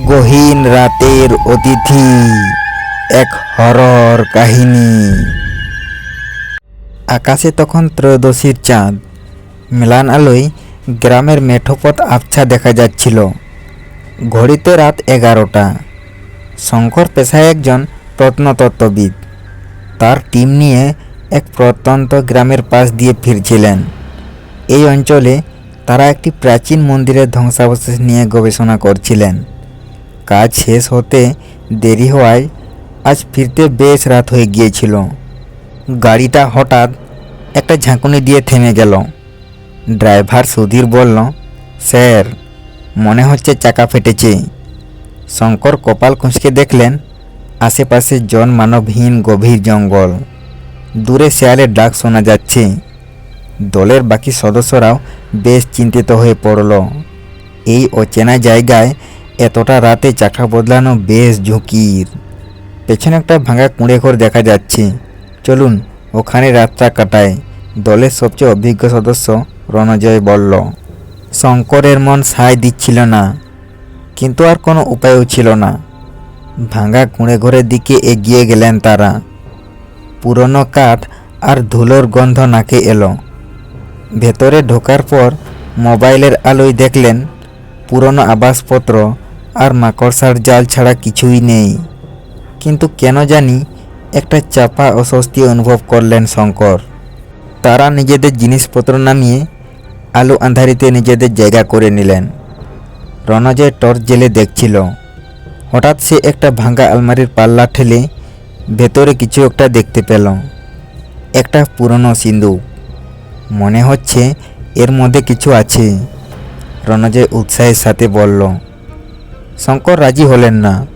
গহীন রাতের অতিথি, এক হরর কাহিনী। আকাশে তখন ত্রয়োদশীর চাঁদ। মেলান আলোয় গ্রামের মেঠোপথ আবছা দেখা যাচ্ছিল। ঘড়িতে রাত এগারোটা। শঙ্কর পেশায় একজন প্রত্নতত্ত্ববিদ। তার টিম নিয়ে এক প্রত্যন্ত গ্রামের পাশ দিয়ে ফিরছিলেন। এই অঞ্চলে তারা একটি প্রাচীন মন্দিরের ধ্বংসাবশেষ নিয়ে গবেষণা করছিলেন। কাজ শেষ হতে দেরি হওয়ায় আজ ফিরতে বেশ রাত হয়ে গিয়েছিল। গাড়িটা হঠাৎ একটা ঝাঁকুনি দিয়ে থেমে গেল। ড্রাইভার সুধীর বলল, স্যার, মনে হচ্ছে চাকা ফেটেছে। শঙ্কর কপাল কুঁচকে দেখলেন, আশেপাশে জনমানবহীন গভীর জঙ্গল। দূরে শেয়ালের ডাক শোনা যাচ্ছে। দলের বাকি সদস্যরাও বেশ চিন্তিত হয়ে পড়ল। এই অচেনা জায়গায় এতটা রাতে চাকা বদলানো বেশ ঝুঁকির। পেছনে একটা ভাঙা কুঁড়ে ঘর দেখা যাচ্ছে। চলুন, ওখানে রাতটা কাটায় দলের সবচেয়ে অভিজ্ঞ সদস্য রণজয় বলল, শঙ্করের মন সায় দিচ্ছিল না, কিন্তু আর কোনো উপায়ও ছিল না। ভাঙা কুঁড়ে ঘরের দিকে এগিয়ে গেলেন তারা। পুরনো কাঠ আর ধুলোর গন্ধ নাকে এলো। ভেতরে ঢোকার পর মোবাইলের আলোয় দেখলেন, পুরনো আবাসপত্র আর মাকড়সার জাল ছাড়া কিছুই নেই। কিন্তু কেন জানি একটা চাপা অস্বস্তি অনুভব করলেন শঙ্কর। তারা নিজেদের জিনিসপত্র নামিয়ে আলো আন্ধারিতে নিজেদের জায়গা করে নিলেন। রণজয় টর্চ জেলে দেখছিল। হঠাৎ সে একটা ভাঙা আলমারির পাল্লা ঠেলে ভেতরে কিছু একটা দেখতে পেল। একটা পুরনো সিন্দুক। মনে হচ্ছে এর মধ্যে কিছু আছে। রণজয় উৎসাহের সাথে বলল শঙ্কর রাজি হলেন না।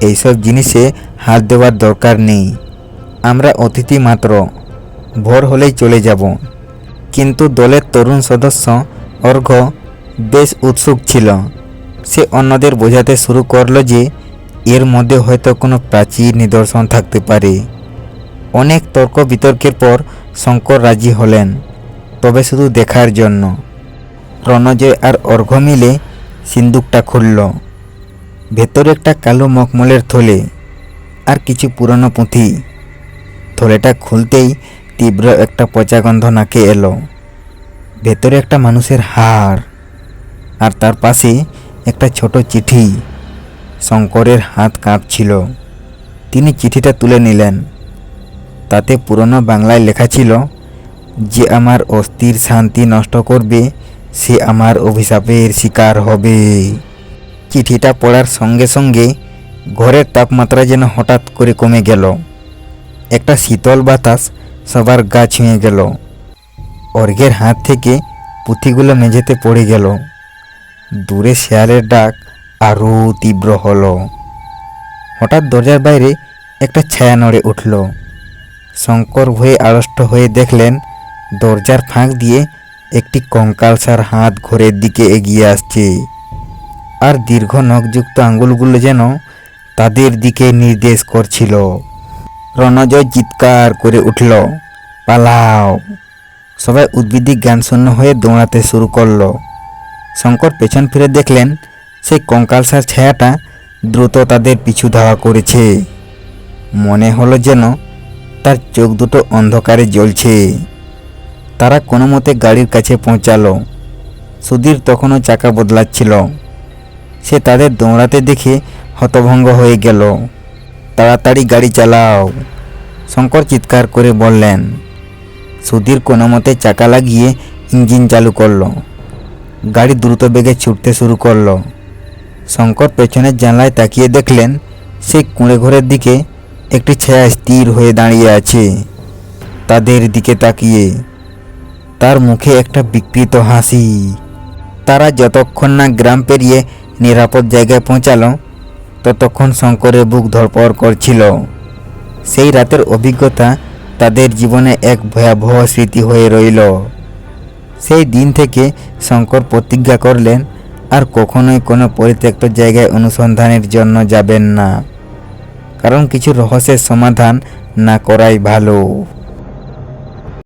এইসব জিনিসে হাত দেওয়ার দরকার নেই। আমরা অতিথি মাত্র। ভোর হলেই চলে যাব। কিন্তু দলের তরুণ সদস্য অর্ঘ বেশ উৎসুক ছিল। সে অন্যদের বোঝাতে শুরু করল যে এর মধ্যে হয়তো কোনো প্রাচীর নিদর্শন থাকতে পারে। অনেক তর্ক বিতর্কের পর শঙ্কর রাজি হলেন, তবে শুধু দেখার জন্য। রণজয় আর অর্ঘ মিলে সিন্দুকটা খুলল। ভেতরে একটা কালো মখমলের থলে আর কিছু পুরনো পুঁথি। থলেটা খুলতেই তীব্র একটা পচা গন্ধ নাকে এলো। ভেতরে একটা মানুষের হাড় আর তার পাশে একটা ছোট চিঠি। শঙ্করের হাত কাঁপছিল। তিনি চিঠিটা তুলে নিলেন। তাতে পুরনো বাংলায় লেখা ছিল, যে আমার অস্থির শান্তি নষ্ট করবে, সে আমার অভিশাপের শিকার হবে। চিঠিটা পড়ার সঙ্গে সঙ্গে ঘরের তাপমাত্রা যেন হঠাৎ করে কমে গেল। একটা শীতল বাতাস সবার গা ছুঁয়ে গেল। অর্ঘের হাত থেকে পুঁথিগুলো মেঝেতে পড়ে গেল। দূরে শেয়ালের ডাক আরও তীব্র হলো। হঠাৎ দরজার বাইরে একটা ছায়া নড়ে উঠল। শঙ্কর ভয়ে আড়ষ্ট হয়ে দেখলেন দরজার ফাঁক দিয়ে একটি কঙ্কালসার হাত ঘরের দিকে এগিয়ে আসছে। আর দীর্ঘ নখযুক্ত আঙ্গুলগুলো যেন তাদের দিকে নির্দেশ করছিল। রণজয় চিৎকার করে উঠল, পালাও। সবাই উদ্ভিদিক জ্ঞান শূন্য হয়ে দৌড়াতে শুরু করল। শঙ্কর পেছন ফিরে দেখলেন, সেই কঙ্কালসার ছায়াটা দ্রুত তাদের পিছু ধাওয়া করেছে। মনে হলো যেন তার চোখ দুটো অন্ধকারে জ্বলছে। তারা কোনো মতে গাড়ির কাছে পৌঁছালো। সুধীর তখনও চাকা বদলাচ্ছিল। সে তাদের দৌড়াতে দেখে হতভঙ্গ হয়ে গেল। তাড়াতাড়ি গাড়ি চালাও। শঙ্কর চিৎকার করে বললেন, সুধীর কোনো মতে চাকা লাগিয়ে ইঞ্জিন চালু করল। গাড়ি দ্রুত বেগে ছুটতে শুরু করল। শঙ্কর পেছনের জানলায় তাকিয়ে দেখলেন সেই কুঁড়ে ঘরের দিকে একটি ছায়া স্থির হয়ে দাঁড়িয়ে আছে। তাদের দিকে তাকিয়ে। তার মুখে একটা বিকৃত হাসি। তারা যতক্ষণ না গ্রাম পেরিয়ে নিরাপদ জায়গায় পৌঁছালো। ততক্ষণ শঙ্করের বুক ধরপড় করছিল। সেই রাতের অভিজ্ঞতা তাদের জীবনে এক ভয়াবহ স্মৃতি হয়ে রইল। সেই দিন থেকে শঙ্কর প্রতিজ্ঞা করলেন, আর কখনোই কোনো পরিত্যক্ত জায়গায় অনুসন্ধানের জন্য যাবেন না। কারণ কিছু রহস্যের সমাধান না করাই ভালো।